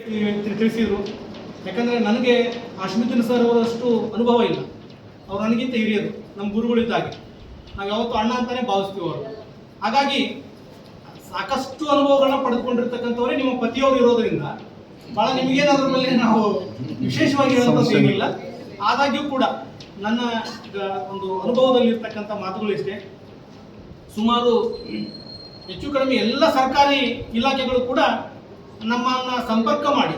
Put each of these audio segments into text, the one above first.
ತಿಳಿಸಿದ್ರು. ಯಾಕಂದ್ರೆ ನನಗೆ ಅಶ್ಮಿತನ್ ಸರ್ ಅವರಷ್ಟು ಅನುಭವ ಇಲ್ಲ. ಅವ್ರು ನನಗಿಂತ ಹಿರಿಯರು ನಮ್ಮ ಗುರುಗಳಿದ್ದಾಗೆ ನಾವು ಯಾವತ್ತೂ ಅಣ್ಣ ಅಂತಾನೆ ಭಾವಿಸ್ತೀವಿ ಅವರು. ಹಾಗಾಗಿ ಸಾಕಷ್ಟು ಅನುಭವಗಳನ್ನ ಪಡೆದುಕೊಂಡಿರ್ತಕ್ಕಂಥವ್ರೇ ನಿಮ್ಮ ಪತಿಯವರು ಇರೋದ್ರಿಂದ ಭಾಳ ನಿಮಗೇನಾದ್ರ ಮೇಲೆ ನಾವು ವಿಶೇಷವಾಗಿ ಏನಿಲ್ಲ. ಆದಾಗ್ಯೂ ಕೂಡ ನನ್ನ ಒಂದು ಒಂದು ಅನುಭವದಲ್ಲಿರ್ತಕ್ಕಂಥ ಮಾತುಗಳು ಇಷ್ಟೇ. ಸುಮಾರು ಹೆಚ್ಚು ಕಡಿಮೆ ಎಲ್ಲ ಸರ್ಕಾರಿ ಇಲಾಖೆಗಳು ಕೂಡ ನಮ್ಮನ್ನ ಸಂಪರ್ಕ ಮಾಡಿ.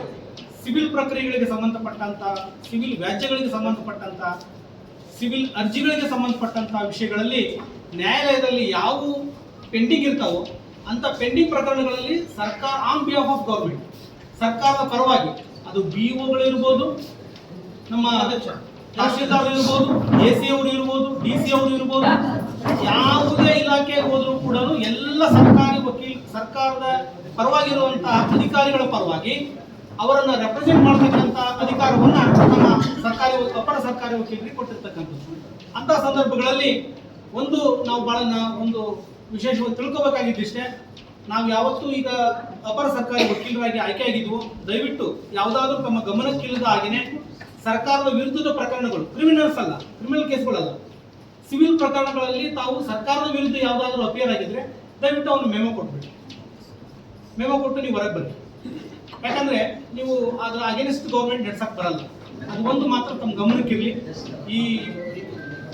ಸಿವಿಲ್ ಪ್ರಕ್ರಿಯೆಗಳಿಗೆ ಸಂಬಂಧಪಟ್ಟಂತ, ಸಿವಿಲ್ ವ್ಯಾಜ್ಯಗಳಿಗೆ ಸಂಬಂಧಪಟ್ಟಂತ, ಸಿವಿಲ್ ಅರ್ಜಿಗಳಿಗೆ ಸಂಬಂಧಪಟ್ಟಂತ ವಿಷಯಗಳಲ್ಲಿ ನ್ಯಾಯಾಲಯದಲ್ಲಿ ಯಾವ ಪೆಂಡಿಂಗ್ ಇರ್ತಾವೋ ಅಂತ ಪೆಂಡಿಂಗ್ ಪ್ರಕರಣಗಳಲ್ಲಿ ಸರ್ಕಾರ ಆನ್ ಬಿಹಾಫ್ ಆಫ್ ಗೌರ್ಮೆಂಟ್ ಸರ್ಕಾರದ ಪರವಾಗಿ ಅದು ಬಿ ಇರ್ಬೋದು, ನಮ್ಮ ತಹಶೀಲ್ದಾರ್ ಇರ್ಬೋದು ಎ ಸಿ ಅವರು ಇರ್ಬೋದು ಡಿ ಸಿ ಅವರು ಇರ್ಬೋದು, ಯಾವುದೇ ಇಲಾಖೆಗೆ ಹೋದ್ರು ಕೂಡ ಎಲ್ಲ ಸರ್ಕಾರಿ ವಕೀಲ್, ಸರ್ಕಾರದ ಪರವಾಗಿರುವಂತಹ ಅಧಿಕಾರಿಗಳ ಪರವಾಗಿ ಅವರನ್ನು ರೆಪ್ರೆಸೆಂಟ್ ಮಾಡತಕ್ಕಂತ ಅಧಿಕಾರವನ್ನ ನಮ್ಮ ಸರ್ಕಾರಿ ಅಪರ ಸರ್ಕಾರಿ ವಕೀಲರಿಗೆ ಕೊಟ್ಟಿರ್ತಕ್ಕಂಥದ್ದು. ಅಂತ ಸಂದರ್ಭಗಳಲ್ಲಿ ಒಂದು ನಾವು ಬಹಳ ಒಂದು ವಿಶೇಷವಾಗಿ ತಿಳ್ಕೋಬೇಕಾಗಿದ್ದಿಷ್ಟೇ, ನಾವು ಯಾವತ್ತೂ ಈಗ ಅಪರ ಸರ್ಕಾರಿ ವಕೀಲರಾಗಿ ಆಯ್ಕೆ ಆಗಿದ್ವು ದಯವಿಟ್ಟು ಯಾವುದಾದ್ರೂ ತಮ್ಮ ಗಮನಕ್ಕಿಲ್ಲದ ಹಾಗೆಯೇ ಸರ್ಕಾರದ ವಿರುದ್ಧದ ಪ್ರಕರಣಗಳು ಕ್ರಿಮಿನಲ್ಸ್ ಅಲ್ಲ ಕ್ರಿಮಿನಲ್ ಕೇಸ್ಗಳಲ್ಲ ಸಿವಿಲ್ ಪ್ರಕರಣಗಳಲ್ಲಿ ತಾವು ಸರ್ಕಾರದ ವಿರುದ್ಧ ಯಾವುದಾದ್ರೂ ಅಪಿಯರ್ ಆಗಿದ್ರೆ ದಯವಿಟ್ಟು ಅವನು ಮೆಮೊ ಕೊಟ್ಬಿಡಿ ಮೆಮೊ ಕೊಟ್ಟು ನೀವು ಹೊರಗೆ ಬನ್ನಿ ಯಾಕಂದ್ರೆ ನೀವು ಅದರ ಅಗೇನಿಸ್ಟ್ ಗೌರ್ಮೆಂಟ್ ನಡ್ಸಕ್ ಬರಲ್ಲ. ಅದು ಒಂದು ಮಾತ್ರ ತಮ್ಮ ಗಮನಕ್ಕೆ ಇರಲಿ. ಈ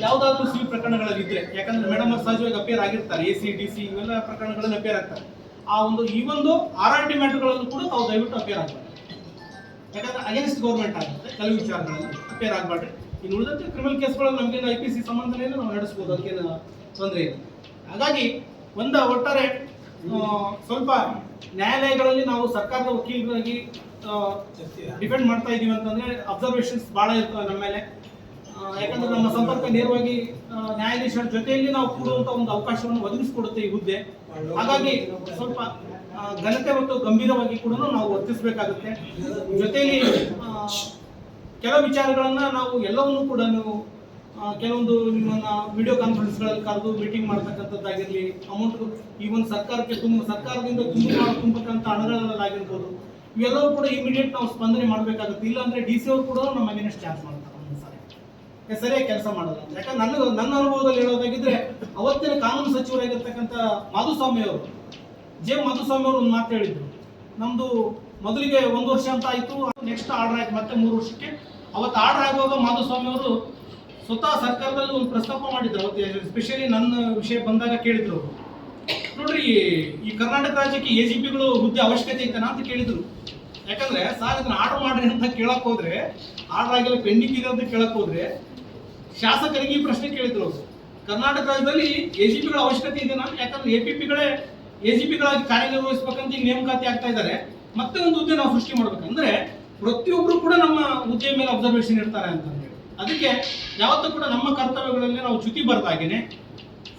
ಯಾವುದಾದ್ರೂ ಸಿವಿಲ್ ಪ್ರಕರಣಗಳಲ್ಲಿ ಇದ್ರೆ, ಯಾಕಂದ್ರೆ ಮೇಡಮ್ ಅವ್ರು ಸಹಜವಾಗಿ ಅಪೇರ್ ಆಗಿರ್ತಾರೆ ಎ ಸಿ ಡಿ ಸಿ ಇವೆಲ್ಲ ಪ್ರಕರಣಗಳಲ್ಲಿ ಅಪೇರ್ ಆಗ್ತಾರೆ. ಆ ಒಂದು ಈ ಒಂದು ಆರ್ ಆರ್ ಟಿ ಮ್ಯಾಟರ್ಗಳಲ್ಲೂ ಕೂಡ ತಾವು ದಯವಿಟ್ಟು ಅಪೇರ್ ಆಗ್ಬಾರ್ದು. ಯಾಕಂದ್ರೆ ಅಗೇನ್ಸ್ಟ್ ಗೌರ್ಮೆಂಟ್ ಆಗುತ್ತೆ, ಕೆಲವು ವಿಚಾರಗಳಲ್ಲಿ ಅಪೇರ್ ಆಗಬಾರ್ದು. ಇನ್ನು ಉಳಿದಂತೆ ಕ್ರಿಮಿನಲ್ ಕೇಸ್ಗಳಲ್ಲಿ ನಮಗೇನು ಐ ಪಿ ಸಿ ಸಂಬಂಧನೇ ನಾವು ನಡೆಸ್ಬೋದು, ಅದಕ್ಕೇನು ತೊಂದರೆ ಇಲ್ಲ. ಹಾಗಾಗಿ ಒಂದು ಒಟ್ಟಾರೆ ಸ್ವಲ್ಪ ನ್ಯಾಯಾಲಯಗಳಲ್ಲಿ ನಾವು ಸರ್ಕಾರದ ವಕೀಲರಾಗಿ ಡಿಪೆಂಡ್ ಮಾಡ್ತಾ ಇದೀವಿ ಅಂತಂದ್ರೆ ಅಬ್ಸರ್ವೇಷನ್ಸ್ ಬಹಳ ಇರ್ತವೆ ನಮ್ಮ ಮೇಲೆ. ಯಾಕಂದ್ರೆ ನಮ್ಮ ಸಂಪರ್ಕ ನೇರವಾಗಿ ನ್ಯಾಯಾಧೀಶರ ಜೊತೆಯಲ್ಲಿ ನಾವು ಕೂಡುವಂತ ಒಂದು ಅವಕಾಶವನ್ನು ಒದಗಿಸಿಕೊಡುತ್ತೆ ಈ ಹುದ್ದೆ. ಹಾಗಾಗಿ ಸ್ವಲ್ಪ ಘನತೆ ಮತ್ತು ಗಂಭೀರವಾಗಿ ಕೂಡ ನಾವು ವರ್ತಿಸಬೇಕಾಗುತ್ತೆ. ಜೊತೆಯಲ್ಲಿ ಕೆಲವು ವಿಚಾರಗಳನ್ನ ನಾವು ಎಲ್ಲವನ್ನೂ ಕೂಡ ಕೆಲವೊಂದು ನಿಮ್ಮನ್ನ ವಿಡಿಯೋ ಕಾನ್ಫರೆನ್ಸ್ಗಳಲ್ಲಿ ಕರೆದು ಮೀಟಿಂಗ್ ಮಾಡ್ತಕ್ಕಂಥದ್ದಾಗಿರಲಿ ಅಮೌಂಟ್ ಒಂದು ಸರ್ಕಾರಕ್ಕೆ ತುಂಬ ಸರ್ಕಾರದಿಂದ ತುಂಬ ತುಂಬತಕ್ಕಂಥ ಹಣಗಳಲ್ಲಾಗಿರ್ಬೋದು ಇವೆಲ್ಲವೂ ಕೂಡ ಇಮಿಡಿಯೇಟ್ ನಾವು ಸ್ಪಂದನೆ ಮಾಡಬೇಕಾಗುತ್ತೆ. ಇಲ್ಲಾಂದ್ರೆ ಡಿ ಸಿ ಅವರು ಕೂಡ ನಮ್ಮ ಅಗೇನೆಸ್ಟ್ ಚಾರ್ಜ್ ಮಾಡ್ತಾರೆ ಒಂದೊಂದು ಸಾರಿ. ಏ, ಸರಿಯಾಗಿ ಕೆಲಸ ಮಾಡಲ್ಲ ಯಾಕಂದ್ರೆ ನನ್ನ ನನ್ನ ಅನುಭವದಲ್ಲಿ ಹೇಳೋದಾಗಿದ್ರೆ ಅವತ್ತಿನ ಕಾನೂನು ಸಚಿವರಾಗಿರ್ತಕ್ಕಂಥ ಮಾಧುಸ್ವಾಮಿ ಅವರು ಜೆ ಮಾಧುಸ್ವಾಮಿ ಅವರು ಒಂದು ಮಾತು ಹೇಳಿದ್ರು. ನಮ್ದು ಮೊದಲಿಗೆ ಒಂದು ವರ್ಷ ಅಂತ ಆಯ್ತು ನೆಕ್ಸ್ಟ್ ಆರ್ಡರ್ ಆಯ್ತು ಮತ್ತೆ ಮೂರು ವರ್ಷಕ್ಕೆ. ಅವತ್ತು ಆರ್ಡರ್ ಆಗುವಾಗ ಮಾಧುಸ್ವಾಮಿ ಅವರು ಸ್ವತಃ ಸರ್ಕಾರದಲ್ಲಿ ಒಂದು ಪ್ರಸ್ತಾಪ ಮಾಡಿದ್ರು ಎಸ್ಪೆಷಲಿ ನನ್ನ ವಿಷಯ ಬಂದಾಗ ಕೇಳಿದ್ರು ನೋಡ್ರಿ, ಈ ಕರ್ನಾಟಕ ರಾಜ್ಯಕ್ಕೆ ಎ ಜಿ ಪಿಗಳು ಹುದ್ದೆ ಅವಶ್ಯಕತೆ ಐತನಾ ಅಂತ ಕೇಳಿದ್ರು. ಯಾಕಂದ್ರೆ, ಸಾರ್ ಇದನ್ನ ಆರ್ಡರ್ ಮಾಡ್ರಿ ಅಂತ ಕೇಳಕ್ ಹೋದ್ರೆ, ಆರ್ಡರ್ ಆಗಿಲ್ಲ ಪೆಂಡಿಂಗ್ ಇದೆ ಅಂತ ಕೇಳಕ್ ಹೋದ್ರೆ, ಶಾಸಕರಿಗೆ ಈ ಪ್ರಶ್ನೆ ಕೇಳಿದ್ರು ಕರ್ನಾಟಕ ರಾಜ್ಯದಲ್ಲಿ ಎ ಜಿ ಪಿಗಳ ಅವಶ್ಯಕತೆ ಇದೆನಾ? ಯಾಕಂದ್ರೆ ಎ ಪಿ ಪಿಗಳೇ ಎ ಜಿ ಪಿಗಳಾಗಿ ಕಾರ್ಯನಿರ್ವಹಿಸ್ಬೇಕಂತ ಈಗ ನೇಮಕಾತಿ ಆಗ್ತಾ ಇದ್ದಾರೆ. ಮತ್ತೆ ಒಂದು ಹುದ್ದೆ ನಾವು ಸೃಷ್ಟಿ ಮಾಡ್ಬೇಕಂದ್ರೆ, ಪ್ರತಿಯೊಬ್ರು ಕೂಡ ನಮ್ಮ ಹುದ್ದೆ ಮೇಲೆ ಅಬ್ಸರ್ವೇಷನ್ ಇರ್ತಾರೆ ಅಂತ ಹೇಳಿ ಅದಕ್ಕೆ ಯಾವತ್ತೂ ಕೂಡ ನಮ್ಮ ಕರ್ತವ್ಯಗಳಲ್ಲಿ ನಾವು ಚ್ಯುತಿ ಬರ್ದಾಗೇನೆ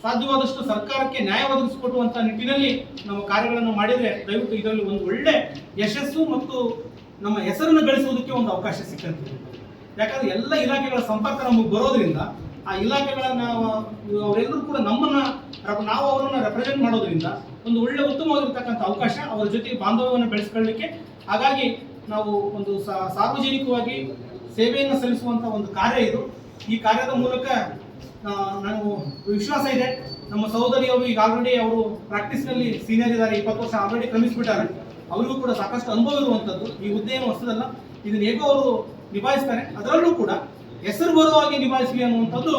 ಸಾಧ್ಯವಾದಷ್ಟು ಸರ್ಕಾರಕ್ಕೆ ನ್ಯಾಯ ಒದಗಿಸಿಕೊಡುವಂತ ನಿಟ್ಟಿನಲ್ಲಿ ನಾವು ಕಾರ್ಯಗಳನ್ನು ಮಾಡಿದ್ರೆ ದಯವಿಟ್ಟು ಇದರಲ್ಲಿ ಒಂದು ಒಳ್ಳೆ ಯಶಸ್ಸು ಮತ್ತು ನಮ್ಮ ಹೆಸರನ್ನು ಗಳಿಸುವುದಕ್ಕೆ ಒಂದು ಅವಕಾಶ ಸಿಕ್ಕಂತಿದೆ ಯಾಕಂದ್ರೆ ಎಲ್ಲ ಇಲಾಖೆಗಳ ಸಂಪರ್ಕ ನಮಗೆ ಬರೋದ್ರಿಂದ ಆ ಇಲಾಖೆಗಳನ್ನ ಅವರೆಲ್ಲರೂ ಕೂಡ ನಮ್ಮನ್ನ ನಾವು ಅವರನ್ನ ರೆಪ್ರೆಸೆಂಟ್ ಮಾಡೋದ್ರಿಂದ ಒಂದು ಒಳ್ಳೆ ಉತ್ತಮವಾಗಿರ್ತಕ್ಕಂಥ ಅವಕಾಶ ಅವರ ಜೊತೆ ಬಾಂಧವ್ಯವನ್ನು ಬೆಳೆಸ್ಕೊಳ್ಳಿಕ್ಕೆ ಹಾಗಾಗಿ ನಾವು ಒಂದು ಸಾರ್ವಜನಿಕವಾಗಿ ಸೇವೆಯನ್ನು ಸಲ್ಲಿಸುವಂತ ಒಂದು ಕಾರ್ಯ ಇದು. ಈ ಕಾರ್ಯದ ಮೂಲಕ ನಾನು ವಿಶ್ವಾಸ ಇದೆ. ನಮ್ಮ ಸಹೋದರಿಯವರು ಈಗ ಆಲ್ರೆಡಿ ಅವರು ಪ್ರಾಕ್ಟೀಸ್ನಲ್ಲಿ ಸೀನಿಯರ್ ಇದ್ದಾರೆ, ಇಪ್ಪತ್ತು ವರ್ಷ ಆಲ್ರೆಡಿ ಕ್ರಮಿಸ್ಬಿಟ್ಟಾರೆ ಅವರಿಗೂ ಕೂಡ ಸಾಕಷ್ಟು ಅನುಭವ ಇರುವಂಥದ್ದು ಈ ಹುದ್ದೆಯನ್ನು ಹೊಸದಲ್ಲ, ಇದನ್ನ ಹೇಗೋ ಅವರು ನಿಭಾಯಿಸ್ತಾರೆ. ಅದರಲ್ಲೂ ಕೂಡ ಹೆಸರು ಬರುವಾಗಿ ನಿಭಾಯಿಸಲಿ ಅನ್ನುವಂಥದ್ದು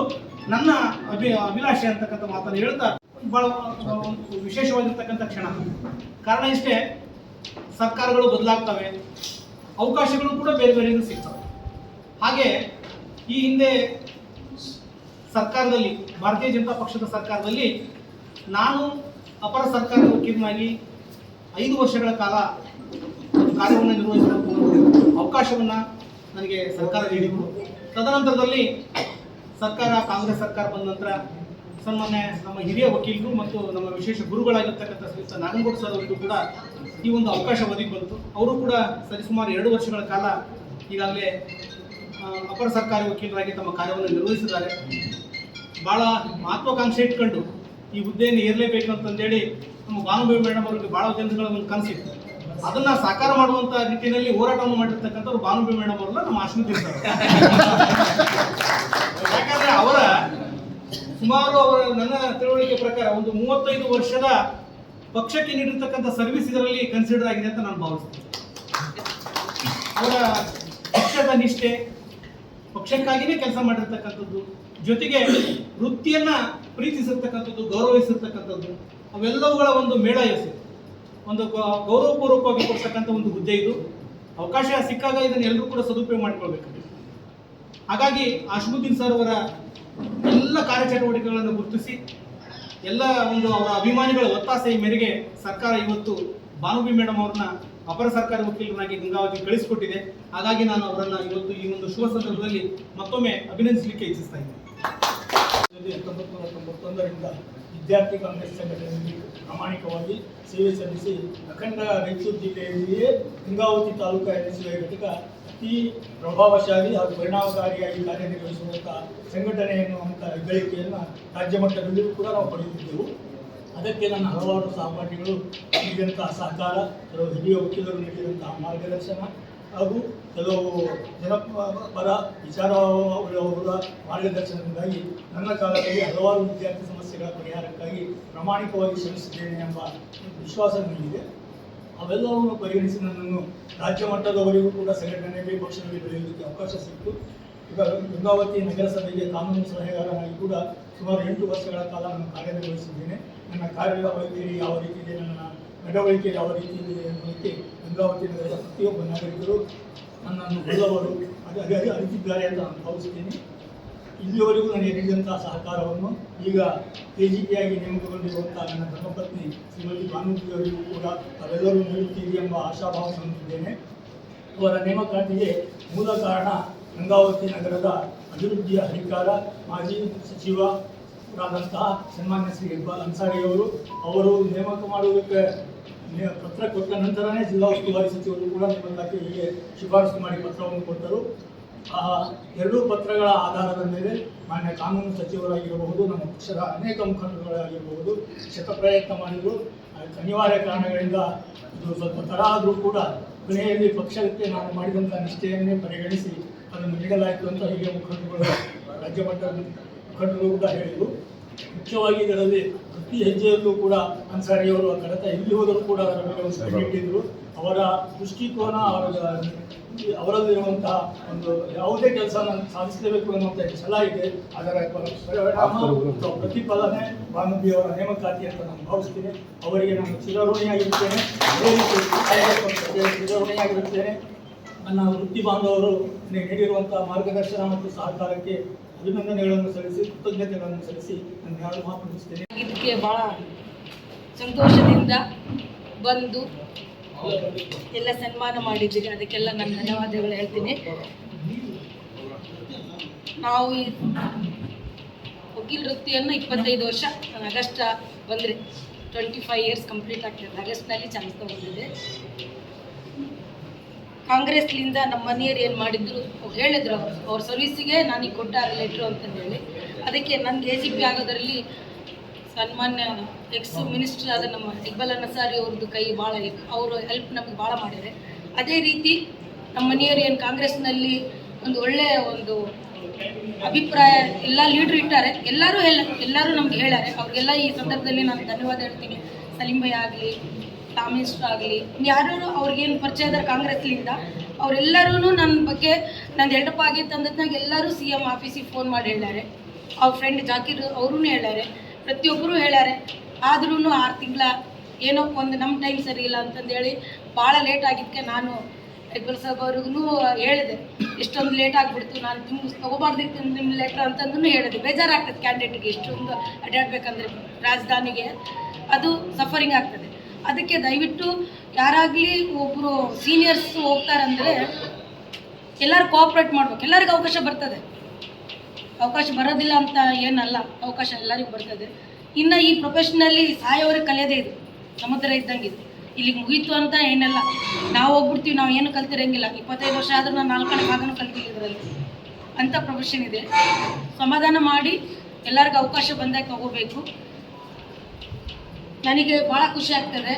ನನ್ನ ಅಭಿ, ಅಭಿಲಾಷೆ ಅಂತಕ್ಕಂಥ ಮಾತನ್ನು ಹೇಳ್ತಾ ಬಹಳ ವಿಶೇಷವಾಗಿರ್ತಕ್ಕಂಥ ಕ್ಷಣ. ಕಾರಣ ಇಷ್ಟೇ, ಸರ್ಕಾರಗಳು ಬದಲಾಗ್ತವೆ. ಅವಕಾಶಗಳು ಕೂಡ ಬೇರೆ ಬೇರೆ ಸಿಗ್ತವೆ. ಹಾಗೆ ಈ ಹಿಂದೆ ಸರ್ಕಾರದಲ್ಲಿ, ಭಾರತೀಯ ಜನತಾ ಪಕ್ಷದ ಸರ್ಕಾರದಲ್ಲಿ ನಾನು ಅಪರ ಸರ್ಕಾರದ ವಕೀಲನಾಗಿ ಐದು ವರ್ಷಗಳ ಕಾಲ ಕಾರ್ಯವನ್ನು ನಿರ್ವಹಿಸುವಂಥ ಅವಕಾಶವನ್ನು ನನಗೆ ಸರ್ಕಾರ ನೀಡಿತು ತದನಂತರದಲ್ಲಿ ಸರ್ಕಾರ, ಕಾಂಗ್ರೆಸ್ ಸರ್ಕಾರ ಬಂದ ನಂತರ ಸನ್ಮಾನ್ಯ ನಮ್ಮ ಹಿರಿಯ ವಕೀಲರು ಮತ್ತು ನಮ್ಮ ವಿಶೇಷ ಗುರುಗಳಾಗಿರ್ತಕ್ಕಂಥ ಶ್ರೀಯುತ ನಾಗನಗೌಡ ಸರ್ ಅವರಿಗೂ ಕೂಡ ಈ ಒಂದು ಅವಕಾಶ ಒದಗಿ ಬಂತು. ಅವರು ಕೂಡ ಸರಿಸುಮಾರು ಎರಡು ವರ್ಷಗಳ ಕಾಲ ಈಗಾಗಲೇ ಅಪರ ಸರ್ಕಾರಿ ವಕೀಲರಾಗಿ ತಮ್ಮ ಕಾರ್ಯವನ್ನು ನಿರ್ವಹಿಸಿದ್ದಾರೆ. ಬಹಳ ಮಹತ್ವಾಕಾಂಕ್ಷೆ ಇಟ್ಕೊಂಡು ಈ ಹುದ್ದೆಯನ್ನು ಏರಲೇಬೇಕು ಅಂತಂದೇಳಿ ನಮ್ಮ ಬಾನುಭವಿ ಮೇಡಮ್ ಅವರಿಗೆ ಬಹಳ ದಿನಗಳ ಒಂದು ಕನಸಿತ್ತು ಅದನ್ನ ಸಾಕಾರ ಮಾಡುವಂತ ನಿಟ್ಟಿನಲ್ಲಿ ಹೋರಾಟವನ್ನು ಮಾಡಿರ್ತಕ್ಕಂಥವ್ರು ಬಾನುಭವಿ ಮೇಡಮ್ ಅವರನ್ನ ನಮ್ಮ ಇರ್ತಾರೆ ಯಾಕಂದ್ರೆ ಅವರ ಸುಮಾರು ಅವರ ನನ್ನ ತಿಳುವಳಿಕೆ ಪ್ರಕಾರ ಒಂದು ಮೂವತ್ತೈದು ವರ್ಷದ ಪಕ್ಷಕ್ಕೆ ನೀಡಿರ್ತಕ್ಕಂಥ ಸರ್ವಿಸ್ ಇದರಲ್ಲಿ ಕನ್ಸಿಡರ್ ಆಗಿದೆ ಅಂತ ನಾನು ಭಾವಿಸ್ತೇನೆ. ಅವರ ಪಕ್ಷದ ನಿಷ್ಠೆ ಪಕ್ಷಕ್ಕಾಗಿಯೇ ಕೆಲಸ ಮಾಡಿರ್ತಕ್ಕಂಥದ್ದು, ಜೊತೆಗೆ ವೃತ್ತಿಯನ್ನ ಪ್ರೀತಿಸಿರ್ತಕ್ಕಂಥದ್ದು, ಗೌರವಿಸಿರ್ತಕ್ಕಂಥದ್ದು, ಅವೆಲ್ಲವುಗಳ ಒಂದು ಮೇಳ ಎಸೆ. ಒಂದು ಗೌರವಪೂರ್ವಕವಾಗಿ ಕೊಡ್ತಕ್ಕಂಥ ಒಂದು ಹುದ್ದೆ ಇದು. ಅವಕಾಶ ಸಿಕ್ಕಾಗ ಇದನ್ನು ಎಲ್ಲರೂ ಕೂಡ ಸದುಪಯೋಗ ಮಾಡ್ಕೊಳ್ಬೇಕು ಹಾಗಾಗಿ ಅಶ್ಮುದ್ದೀನ್ ಸರ್ ಅವರ ಎಲ್ಲ ಕಾರ್ಯಚಟುವಟಿಕೆಗಳನ್ನು ಗುರುತಿಸಿ, ಎಲ್ಲ ಒಂದು ಅವರ ಅಭಿಮಾನಿಗಳ ಒತ್ತಾಸೆಯ ಮೇರೆಗೆ ಸರ್ಕಾರ ಇವತ್ತು ಭಾನುಬಿ ಮೇಡಮ್ ಅವ್ರನ್ನ ಅಪರ ಸರ್ಕಾರಿ ವಕೀಲರನ್ನಾಗಿ ಗಂಗಾವತಿ ಕಳಿಸಿಕೊಟ್ಟಿದೆ. ಹಾಗಾಗಿ ನಾನು ಅವರನ್ನ ಇವತ್ತು ಈ ಒಂದು ಶುಭ ಸಂದರ್ಭದಲ್ಲಿ ಮತ್ತೊಮ್ಮೆ ಅಭಿನಂದಿಸಲಿಕ್ಕೆ ಇಚ್ಛಿಸ್ತಾ ಇದ್ದೇನೆ. ತೊಂಬತ್ತೊಂದರಿಂದ ವಿದ್ಯಾರ್ಥಿ ಕಾಂಗ್ರೆಸ್ ಸಂಘಟನೆಯಲ್ಲಿ ಪ್ರಾಮಾಣಿಕವಾಗಿ ಸೇವೆ ಸಲ್ಲಿಸಿ ಅಖಂಡ ರಾಯಚೂರು ಜಿಲ್ಲೆಯಲ್ಲಿಯೇ ಗಂಗಾವತಿ ತಾಲೂಕು ಎನ್ಎಸ್ಯುಐ ಘಟಕ ಅತಿ ಪ್ರಭಾವಶಾಲಿ ಹಾಗೂ ಪರಿಣಾಮಕಾರಿಯಾಗಿ ಕಾರ್ಯನಿರ್ವಹಿಸುವಂಥ ಸಂಘಟನೆ ಎನ್ನುವಂಥ ಹೆಗ್ಗಳಿಕೆಯನ್ನು ರಾಜ್ಯ ಮಟ್ಟದಲ್ಲಿಯೂ ಕೂಡ ನಾವು ಪಡೆದಿದ್ದೆವು. ಅದಕ್ಕೆ ನನ್ನ ಹಲವಾರು ಸಹಪಾಠಿಗಳು ನೀಡಿದಂತಹ ಸಹಕಾರ, ಕೆಲವು ಹಿರಿಯ ವಕೀಲರು ನೀಡಿದಂತಹ ಮಾರ್ಗದರ್ಶನ ಹಾಗೂ ಕೆಲವು ಜನಪರ ವಿಚಾರವುಳ್ಳವರ ಮಾರ್ಗದರ್ಶನದಿಂದಾಗಿ ನನ್ನ ಕಾಲದಲ್ಲಿ ಹಲವಾರು ವಿದ್ಯಾರ್ಥಿ ಸಮಸ್ಯೆಗಳ ಪರಿಹಾರಕ್ಕಾಗಿ ಪ್ರಾಮಾಣಿಕವಾಗಿ ಶ್ರಮಿಸಿದ್ದೇನೆ ಎಂಬ ವಿಶ್ವಾಸ ನನಗಿದೆ. ಅವೆಲ್ಲವನ್ನು ಪರಿಗಣಿಸಿ ನನ್ನನ್ನು ರಾಜ್ಯ ಮಟ್ಟದವರೆಗೂ ಕೂಡ ಸಂಘಟನೆಯಲ್ಲಿ ಪಕ್ಷದಲ್ಲಿ ಬೆಳೆಯುವುದಕ್ಕೆ ಅವಕಾಶ ಸಿಕ್ಕಿತು. ಈಗ ಗಂಗಾವತಿ ನಗರಸಭೆಗೆ ಕಾನೂನು ಸಲಹೆಗಾರನಾಗಿ ಕೂಡ ಸುಮಾರು ಎಂಟು ವರ್ಷಗಳ ಕಾಲ ನಾನು ಕಾರ್ಯನಿರ್ವಹಿಸಿದ್ದೇನೆ. ನನ್ನ ಕಾರ್ಯವೈಖರಿ ಯಾವ ರೀತಿ ಇದೆ ನನ್ನ ನಡವಳಿಕೆ ಯಾವ ರೀತಿ ಇದೆ ಎನ್ನುವುದಕ್ಕೆ ಗಂಗಾವತಿ ನಗರದ ಪ್ರತಿಯೊಬ್ಬ ನಾಗರಿಕರು ನನ್ನನ್ನು ಬಲ್ಲವರು ಅದು ಅರಿತಿದ್ದಾರೆ ಅಂತ ನಾನು ಭಾವಿಸುತ್ತೇನೆ ಇಲ್ಲಿಯವರೆಗೂ ನನಗೆ ನೀಡಿದಂತಹ ಸಹಕಾರವನ್ನು ಈಗ ಕೆ ಜಿ ಪಿ ಆಗಿ ನೇಮಕಗೊಂಡಿರುವಂತಹ ನನ್ನ ಧರ್ಮಪತ್ನಿ ಶ್ರೀಮತಿ ಭಾನುಮತಿಯವರಿಗೂ ಕೂಡ ತಾವೆಲ್ಲರೂ ನೀಡುತ್ತೀರಿ ಎಂಬ ಆಶಾಭಾವ ಹೊಂದಿದ್ದೇನೆ. ಅವರ ನೇಮಕಾತಿಗೆ ಮೂಲ ಕಾರಣ ಗಂಗಾವತಿ ನಗರದ ಅಭಿವೃದ್ಧಿಯ ಅಧಿಕಾರ ಮಾಜಿ ಸಚಿವರಾದಂತಹ ಸನ್ಮಾನ್ಯ ಶ್ರೀ ಇಕ್ಬಾಲ್ ಅನ್ಸಾರಿ ಅವರು ಅವರು ನೇಮಕ ಮಾಡುವುದಕ್ಕೆ ಪತ್ರ ಕೊಟ್ಟ ನಂತರನೇ ಜಿಲ್ಲಾ ಉಸ್ತುವಾರಿ ಸಚಿವರು ಕೂಡ ನೇಮಕಾತಿಗೆ ಶಿಫಾರಸು ಮಾಡಿ ಪತ್ರವನ್ನು ಕೊಟ್ಟರು. ಆ ಎರಡೂ ಪತ್ರಗಳ ಆಧಾರದ ಮೇಲೆ ಮಾನ್ಯ ಕಾನೂನು ಸಚಿವರಾಗಿರಬಹುದು, ನಮ್ಮ ಪಕ್ಷದ ಅನೇಕ ಮುಖಂಡರುಗಳಾಗಿರಬಹುದು ಶತಪ್ರಯತ್ನ ಮಾಡಿದರು. ಅನಿವಾರ್ಯ ಕಾರಣಗಳಿಂದ ಇದು ಸ್ವಲ್ಪ ತಡ ಆದರೂ ಕೂಡ ಕೊನೆಯಲ್ಲಿ ಪಕ್ಷಕ್ಕೆ ನಾನು ಮಾಡಿದಂಥ ನಿಷ್ಠೆಯನ್ನೇ ಪರಿಗಣಿಸಿ ಅದನ್ನು ನೀಡಲಾಯಿತು ಅಂತ ಹಿರಿಯ ಮುಖಂಡರುಗಳು, ರಾಜ್ಯ ಮಟ್ಟದ ಮುಖಂಡರು ಕೂಡ ಹೇಳಿದರು. ಮುಖ್ಯವಾಗಿ ಇದರಲ್ಲಿ ಪ್ರತಿ ಹೆಜ್ಜೆಯಲ್ಲೂ ಕೂಡ ಅನ್ಸಾರಿಯವರು ಕಡತ ಎಲ್ಲಿ ಹೋದರೂ ಕೂಡ ಅದರ ಮೇಲೆ ಒಂದು ಇಟ್ಟಿದ್ರು. ಅವರ ದೃಷ್ಟಿಕೋನ, ಅವರ, ಅವರಲ್ಲಿರುವಂತಹ ಒಂದು ಯಾವುದೇ ಕೆಲಸ ನಾನು ಸಾಧಿಸಲೇಬೇಕು ಅನ್ನುವಂಥ ಛಲ ಇದೆ. ಅದರ ಪರಿಣಾಮ ಪ್ರತಿಫಲನೆ ಭಾನುಬಿ ಅವರ ನೇಮಕಾತಿ ಅಂತ ನಾನು ಭಾವಿಸ್ತೀನಿ. ಅವರಿಗೆ ನಾನು ಚಿರಋಣಿಯಾಗಿರುತ್ತೇನೆ. ಚಿರಋಣಿಯಾಗಿರುತ್ತೇನೆ. ನನ್ನ ವೃತ್ತಿ ಬಾಂಧವರು ನೀಡಿರುವಂತಹ ಮಾರ್ಗದರ್ಶನ ಮತ್ತು ಸಹಕಾರಕ್ಕೆ ಅಭಿನಂದನೆಗಳನ್ನು ಸಲ್ಲಿಸಿ, ಕೃತಜ್ಞತೆಗಳನ್ನು ಸಲ್ಲಿಸಿ ನನ್ನ ಯಾರು ಮಾತು ಮುಗಿಸ್ತೇನೆ ಇದಕ್ಕೆ ಬಹಳ ಸಂತೋಷದಿಂದ ಬಂದು ಎಲ್ಲ ಸನ್ಮಾನ ಮಾಡಿದ್ದೀರಿ. ಅದಕ್ಕೆಲ್ಲ ನಾನು ಧನ್ಯವಾದಗಳು ಹೇಳ್ತೀನಿ. ನಾವು ಈ ವಕೀಲ್ ವೃತ್ತಿಯನ್ನು ಇಪ್ಪತ್ತೈದು ವರ್ಷ, ನಾನು ಆಗಸ್ಟ್ ಬಂದರೆ ಟ್ವೆಂಟಿ ಫೈವ್ ಇಯರ್ಸ್ ಕಂಪ್ಲೀಟ್ ಆಗ್ತದೆ. ಆಗಸ್ಟ್ನಲ್ಲಿ ಚಾನ್ಸ್ ತಗೊಂಡಿದ್ದೆ. ಕಾಂಗ್ರೆಸ್ಲಿಂದ ನಮ್ಮ ಮನೆಯವ್ರು ಏನು ಮಾಡಿದ್ರು ಹೇಳಿದ್ರು ಅವರು. ಅವ್ರ ಸರ್ವಿಸಿಗೆ ನನಗೆ ಕೊಟ್ಟಾರ ಲೆಟ್ರು ಅಂತಂದು ಹೇಳಿ ಅದಕ್ಕೆ ನನಗೆ ಎ ಜಿ ಪಿ ಆಗೋದರಲ್ಲಿ ಸನ್ಮಾನ್ಯ ಎಕ್ಸ್ ಮಿನಿಸ್ಟರ್ ಆದ ನಮ್ಮ ಇಕ್ಬಲ್ ಅನ್ಸಾರಿ ಅವ್ರದ್ದು ಕೈ ಭಾಳ ಇತ್ತು ಅವರು ಹೆಲ್ಪ್ ನಮಗೆ ಭಾಳ ಮಾಡಿದೆ ಅದೇ ರೀತಿ ನಮ್ಮ ಮನೆಯವರು ಏನು ಕಾಂಗ್ರೆಸ್ನಲ್ಲಿ ಒಂದು ಒಳ್ಳೆಯ ಒಂದು ಅಭಿಪ್ರಾಯ ಎಲ್ಲ ಲೀಡ್ರ್ ಇಟ್ಟಾರೆ. ಎಲ್ಲರೂ ಹೇಳ ಎಲ್ಲರೂ ನಮ್ಗೆ ಹೇಳ್ಯಾರೆ ಅವ್ರಿಗೆಲ್ಲ ಈ ಸಂದರ್ಭದಲ್ಲಿ ನಾನು ಧನ್ಯವಾದ ಹೇಳ್ತೀನಿ. ಸಲೀಂ ಆಗಲಿ ಮಿನಿಸ್ಟರ್ ಆಗಲಿ ಯಾರು ಅವ್ರಿಗೇನು ಪರಿಚಯ ಇದ್ದಾರೆ ಕಾಂಗ್ರೆಸ್ಲಿಂದ ಅವರೆಲ್ಲರೂ ನನ್ನ ಬಗ್ಗೆ ನನ್ನ ಹೆಲ್ಡಪ್ ಆಗಿತ್ತು ತಂದದ್ನಾಗ ಎಲ್ಲರೂ ಸಿ ಎಂ ಆಫೀಸಿಗೆ ಫೋನ್ ಮಾಡಿ ಹೇಳ್ಯಾರೆ. ಅವ್ರ ಫ್ರೆಂಡ್ ಜಾಕಿರ್ ಅವರೂ ಹೇಳ್ಯಾರೆ ಪ್ರತಿಯೊಬ್ಬರು ಹೇಳ್ಯಾರೆ. ಆದ್ರೂ ಆರು ತಿಂಗಳ ಏನೋ ಒಂದು ನಮ್ಮ ಟೈಮ್ ಸರಿ ಇಲ್ಲ ಅಂತಂದೇಳಿ ಭಾಳ ಲೇಟ್ ಆಗಿದ್ದಕ್ಕೆ ನಾನು ಇಕ್ಬಲ್ ಸಾಹೇಬ್ ಅವ್ರಿಗೂ ಹೇಳಿದೆ. ಇಷ್ಟೊಂದು ಲೇಟ್ ಆಗಿಬಿಡ್ತು, ನಾನು ತುಂಬ ತೊಗೋಬಾರ್ದಿತ್ತು ನಿಮ್ಮ ಲೆಟ್ರ್ ಅಂತಂದೂ ಹೇಳಿದೆ. ಬೇಜಾರಾಗ್ತದೆ ಕ್ಯಾಂಡಿಡೇಟ್ಗೆ ಇಷ್ಟೊಂದು ಅಡ್ಡಾಡ್ಬೇಕಂದ್ರೆ ರಾಜಧಾನಿಗೆ. ಅದು ಸಫರಿಂಗ್ ಆಗ್ತದೆ. ಅದಕ್ಕೆ ದಯವಿಟ್ಟು ಯಾರಾಗಲಿ ಒಬ್ಬರು ಸೀನಿಯರ್ಸ್ ಹೋಗ್ತಾರಂದರೆ ಎಲ್ಲರೂ ಕೋಆಪ್ರೇಟ್ ಮಾಡ್ಬೇಕು. ಎಲ್ಲರಿಗೂ ಅವಕಾಶ ಬರ್ತದೆ. ಅವಕಾಶ ಬರೋದಿಲ್ಲ ಅಂತ ಏನಲ್ಲ. ಅವಕಾಶ ಎಲ್ಲರಿಗೂ ಬರ್ತದೆ. ಇನ್ನು ಈ ಪ್ರೊಫೆಷನಲ್ಲಿ ಸಾಯೋರಿಗೆ ಕಲಿಯೋದೇ ಇದು. ಸಮುದ್ರ ಇದ್ದಂಗೆ ಇದು. ಇಲ್ಲಿಗೆ ಮುಗೀತು ಅಂತ ಏನಲ್ಲ. ನಾವು ಹೋಗ್ಬಿಡ್ತೀವಿ, ನಾವು ಏನು ಕಲ್ತಿರಂಗಿಲ್ಲ. ಇಪ್ಪತ್ತೈದು ವರ್ಷ ಆದರೂ ನಾನು ನಾಲ್ಕನೇ ಭಾಗನೂ ಕಲ್ತಿಲ್ಲ ಇದರಲ್ಲಿ. ಅಂಥ ಪ್ರೊಫೆಷನ್ ಇದೆ. ಸಮಾಧಾನ ಮಾಡಿ ಎಲ್ಲರಿಗೂ ಅವಕಾಶ ಬಂದಾಗ ತಗೋಬೇಕು ನನಗೆ ಭಾಳ ಖುಷಿ ಆಗ್ತದೆ.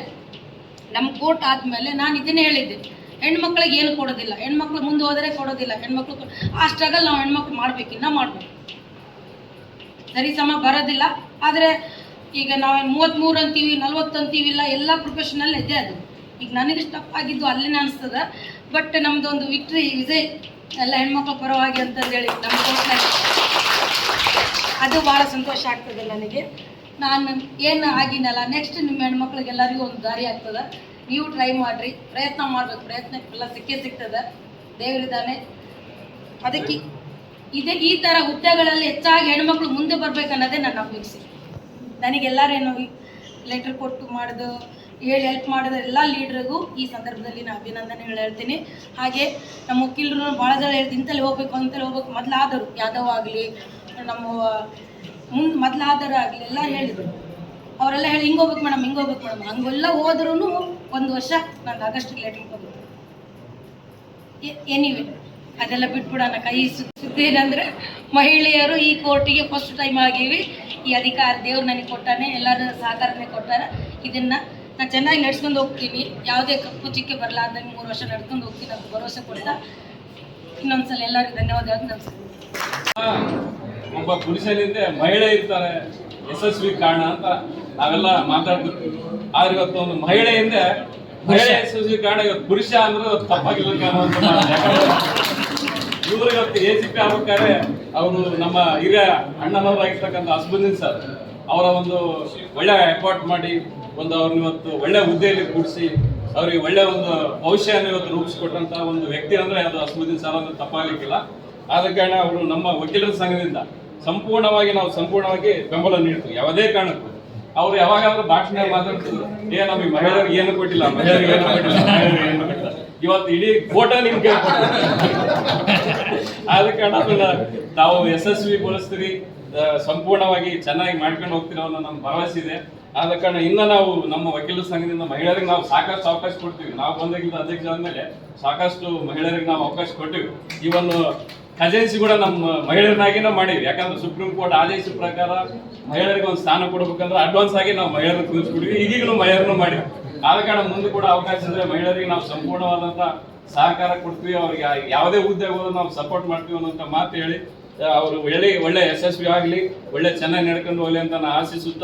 ನಮ್ಮ ಕೋರ್ಟ್ ಆದಮೇಲೆ ನಾನು ಇದನ್ನೇ ಹೇಳಿದ್ದೆ. ಹೆಣ್ಮಕ್ಳಿಗೆ ಏನು ಕೊಡೋದಿಲ್ಲ. ಹೆಣ್ಮಕ್ಳು ಮುಂದೆ ಹೋದರೆ ಕೊಡೋದಿಲ್ಲ. ಹೆಣ್ಮಕ್ಳು ಆ ಸ್ಟ್ರಗಲ್ ನಾವು ಹೆಣ್ಮಕ್ಳು ಮಾಡ್ಬೇಕು, ಇನ್ನೂ ಮಾಡಬೇಕು. ಸರಿ, ಸಮ ಬರೋದಿಲ್ಲ. ಆದರೆ ಈಗ ನಾವು ಮೂವತ್ತ್ಮೂರು ಅಂತೀವಿ, ನಲ್ವತ್ತು ಅಂತೀವಿ, ಇಲ್ಲ, ಎಲ್ಲ ಪ್ರೊಫೆಷನಲ್ ಇದೆ ಅದು. ಈಗ ನನಗೆ ಸ್ಟಪ್ ಆಗಿದ್ದು ಅಲ್ಲಿನೇ ಅನಿಸ್ತದ. ಬಟ್ ನಮ್ಮದೊಂದು ವಿಕ್ಟ್ರಿ ವಿಜಯ್, ಎಲ್ಲ ಹೆಣ್ಮಕ್ಳ ಪರವಾಗಿ ಅಂತಂದೇಳಿ ನಮ್ಮ ಅದು ಭಾಳ ಸಂತೋಷ ಆಗ್ತದೆ ನನಗೆ. ನಾನು ಏನು ಆಗಿನಲ್ಲ ನೆಕ್ಸ್ಟ್ ನಿಮ್ಮ ಹೆಣ್ಮಕ್ಳಿಗೆಲ್ಲರಿಗೂ ಒಂದು ದಾರಿ ಆಗ್ತದೆ. ನೀವು ಟ್ರೈ ಮಾಡಿರಿ, ಪ್ರಯತ್ನ ಮಾಡ್ಬೇಕು, ಪ್ರಯತ್ನಕ್ಕೆಲ್ಲ ಸಿಕ್ಕೇ ಸಿಗ್ತದೆ. ದೇವರಿದ್ದಾನೆ. ಅದಕ್ಕೆ ಇದೇ ಈ ಥರ ಹುದ್ದೆಗಳಲ್ಲಿ ಹೆಚ್ಚಾಗಿ ಹೆಣ್ಮಕ್ಳು ಮುಂದೆ ಬರ್ಬೇಕನ್ನೋದೇ ನನ್ನ ಅಪೇಕ್ಷೆ ನನಗೆಲ್ಲರೇನು ಲೆಟರ್ ಕೊಟ್ಟು ಮಾಡೋದು, ಹೇಳಿ ಹೆಲ್ಪ್ ಮಾಡಿದ, ಎಲ್ಲ ಲೀಡ್ರಿಗೂ ಈ ಸಂದರ್ಭದಲ್ಲಿ ನಾನು ಅಭಿನಂದನೆ ಹೇಳ್ತೀನಿ. ಹಾಗೆ ನಮ್ಮ ವಕೀಲರು ಭಾಳ ಜನ ಹೇಳ್ತೀನಿ ಇಂತಲ್ಲಿ ಹೋಗ್ಬೇಕು ಅಂತಲ್ಲಿ ಹೋಗ್ಬೇಕು. ಮೊದಲಾದರು ಯಾದವ್ ಆಗಲಿ, ನಮ್ಮ ಮುಂದೆ ಮೊದಲಾದರು ಎಲ್ಲ ಹೇಳಿದರು. ಅವರೆಲ್ಲ ಹೇಳಿ, ಹಿಂಗೆ ಹೋಗ್ಬೇಕು ಮೇಡಮ್, ಹಿಂಗೆ ಹೋಗ್ಬೇಕು ಮೇಡಮ್. ಹಂಗೆಲ್ಲ ಹೋದ್ರೂ ಒಂದು ವರ್ಷ ನಾನು ಆಗಸ್ಟ್ ಲೆಟ್ರ್ ಕೊಡ್ಬೇಕು ಎನಿವೆ ಅದೆಲ್ಲ ಬಿಟ್ಬಿಡೋಣ ಕೈ ಸುತ್ತೇನಂದ್ರೆ ಮಹಿಳೆಯರು ಈ ಕೋರ್ಟಿಗೆ ಫಸ್ಟ್ ಟೈಮ್ ಆಗೀವಿ. ಈ ಅಧಿಕಾರ ದೇವ್ರು ನನಗೆ ಕೊಟ್ಟಾನೆ ಎಲ್ಲರೂ ಸಹಕಾರನೆ ಕೊಟ್ಟಾರ. ಇದನ್ನ ನಾನು ಚೆನ್ನಾಗಿ ನಡ್ಸ್ಕೊಂಡು ಹೋಗ್ತೀನಿ. ಯಾವುದೇ ಕಪ್ಪು ಚಿಕ್ಕೆ ಬರಲಾರ್ದಂಗೆ ಮೂರು ವರ್ಷ ನಡ್ಕೊಂಡು ಹೋಗ್ತೀನಿ ಅಂತ ಭರವಸೆ ಕೊಡ್ತಾ ಇನ್ನೊಂದ್ಸಲ ಎಲ್ಲರಿಗೂ ಧನ್ಯವಾದ ನಮಸ್ಕಾರ ಒಬ್ಬ ಪುರುಷನಿಂದ ಮಹಿಳೆ ಇರ್ತಾರೆ ಯಶಸ್ವಿ ಕಾರಣ ಅಂತ ನಾವೆಲ್ಲ ಮಾತಾಡ್ತಿರ್ತೀವಿ ಆದ್ರೆ ಇವತ್ತು ಒಂದು ಮಹಿಳೆಯಿಂದ ಮಹಿಳೆ ಯಶಸ್ವಿ ಕಾರಣ ಇವತ್ತು ಪುರುಷ ಅಂದ್ರೆ ಅದು ತಪ್ಪಾಗಿಲ್ಲ ಇವರು ಇವತ್ತು ಎ ಸಿ ಪಿ ಆಗ್ಬೇಕಾದ್ರೆ ಅವರು ನಮ್ಮ ಹಿರಿಯ ಅಣ್ಣನವರಾಗಿರ್ತಕ್ಕಂಥ ಹಸ್ಬಂದಿನ್ ಸರ್ ಅವರ ಒಂದು ಒಳ್ಳೆ ಎಫರ್ಟ್ ಮಾಡಿ ಒಂದು ಅವ್ರನ್ನ ಇವತ್ತು ಒಳ್ಳೆ ಹುದ್ದೆಯಲ್ಲಿ ಕೂಡಿಸಿ ಅವ್ರಿಗೆ ಒಳ್ಳೆ ಒಂದು ಭವಿಷ್ಯವನ್ನು ಇವತ್ತು ರೂಪಿಸಿಕೊಟ್ಟಂತ ಒಂದು ವ್ಯಕ್ತಿ ಅಂದ್ರೆ ಅದು ಹಸ್ಬಂದಿನ್ ಸರ್ ಅಂದ್ರೆ ತಪ್ಪಾಗಲಿಕ್ಕಿಲ್ಲ. ಆದ ಕಾರಣ ಅವರು ನಮ್ಮ ವಕೀಲರ ಸಂಘದಿಂದ ಸಂಪೂರ್ಣವಾಗಿ ನಾವು ಸಂಪೂರ್ಣವಾಗಿ ಬೆಂಬಲ ನೀಡ್ತೀವಿ. ಯಾವುದೇ ಕಾರಣಕ್ಕೂ. ಅವ್ರು ಯಾವಾಗಾದ್ರೂ ಭಾಷಣ ಮಾತಾಡ್ತಿದ್ರು. ಏ, ನಮಗೆ ಮಹಿಳೆಯರಿಗೆ ಏನು ಕೊಟ್ಟಿಲ್ಲ, ಮಹಿಳೆಯರಿಗೆ ಏನು ಕೊಟ್ಟಿಲ್ಲ, ಮಹಿಳೆಯರಿಗೆ ಇವತ್ತು ಇಡೀ ಫೋಟೋ ನಿಮ್ಗೆ ಆದ ಕಾರಣ ಅದನ್ನ ತಾವು ಯಶಸ್ವಿಗೊಳಿಸ್ತೀರಿ ಸಂಪೂರ್ಣವಾಗಿ ಚೆನ್ನಾಗಿ ಮಾಡ್ಕೊಂಡು ಹೋಗ್ತೀರ ಅನ್ನೋ ನಮ್ಮ ಭರವಸೆ ಇದೆ. ಆದ ಕಾರಣ ಇನ್ನ ನಾವು ನಮ್ಮ ವಕೀಲರ ಸಂಘದಿಂದ ಮಹಿಳೆಯರಿಗೆ ನಾವು ಸಾಕಷ್ಟು ಅವಕಾಶ ಕೊಡ್ತೀವಿ. ನಾವು ಬಂದಾಗಿಂದ ಅಧ್ಯಕ್ಷ ಆದ್ಮೇಲೆ ಸಾಕಷ್ಟು ಮಹಿಳೆಯರಿಗೆ ನಾವು ಅವಕಾಶ ಕೊಟ್ಟಿವಿ. ಈ ಒಂದು ಖಜಾನ್ಸಿ ಕೂಡ ನಮ್ಮ ಮಹಿಳೆಯರನ್ನಾಗಿ ನಾವು ಮಾಡಿದ್ವಿ. ಯಾಕಂದ್ರೆ ಸುಪ್ರೀಂ ಕೋರ್ಟ್ ಆದೇಶ ಪ್ರಕಾರ ಮಹಿಳೆಯರಿಗೆ ಒಂದು ಸ್ಥಾನ ಕೊಡಬೇಕಂದ್ರೆ ಅಡ್ವಾನ್ಸ್ ಆಗಿ ನಾವು ಮಹಿಳೆಯರನ್ನ ಕುದಿಸ್ಬಿಟ್ಟಿವಿ ಈಗೀಗಲೂ ಮಹಿಳೆಯರನ್ನು ಮಾಡಿ ಆದ ಕಾರಣ ಮುಂದೆ ಕೂಡ ಅವಕಾಶ ಇದ್ರೆ ಮಹಿಳೆಯರಿಗೆ ನಾವು ಸಂಪೂರ್ಣವಾದಂತ ಸಹಕಾರ ಕೊಡ್ತೀವಿ. ಅವ್ರಿಗೆ ಯಾವುದೇ ಹುದ್ದೆ ಹೋದ್ರೆ ನಾವು ಸಪೋರ್ಟ್ ಮಾಡ್ತೀವಿ ಅನ್ನೋಂಥ ಮಾತು ಹೇಳಿ ಅವರು ಹೇಳಿ ಒಳ್ಳೆ ಯಶಸ್ವಿ ಆಗಲಿ ಒಳ್ಳೆ ಚೆನ್ನಾಗಿ ನಡ್ಕೊಂಡು ಹೋಗಲಿ ಅಂತ ನಾನು ಆಶಿಸುತ್ತಾ